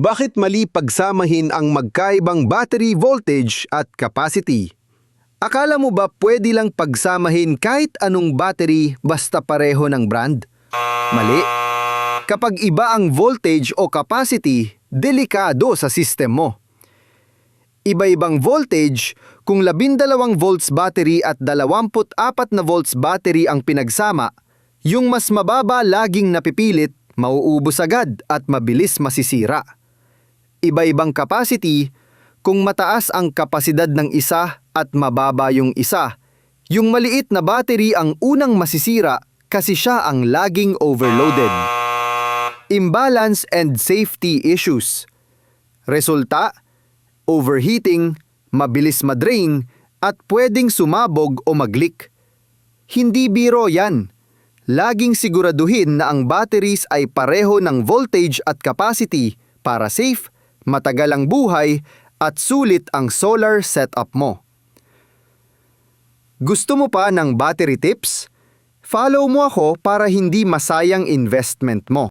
Bakit mali pagsamahin ang magkaibang battery voltage at capacity? Akala mo ba pwede lang pagsamahin kahit anong battery basta pareho ng brand? Mali. Kapag iba ang voltage o capacity, delikado sa system mo. Iba-ibang voltage, kung 12 volts battery at 24 na volts battery ang pinagsama, yung mas mababa laging napipilit, mauubos agad at mabilis masisira. Iba-ibang capacity, kung mataas ang kapasidad ng isa at mababa yung isa, yung maliit na battery ang unang masisira kasi siya ang laging overloaded. Imbalance and safety issues. Resulta, overheating, mabilis madrain, at pwedeng sumabog o mag-leak. Hindi biro yan. Laging siguraduhin na ang batteries ay pareho ng voltage at capacity para safe, matagal ang buhay, at sulit ang solar setup mo. Gusto mo pa ng battery tips? Follow mo ako para hindi masayang investment mo.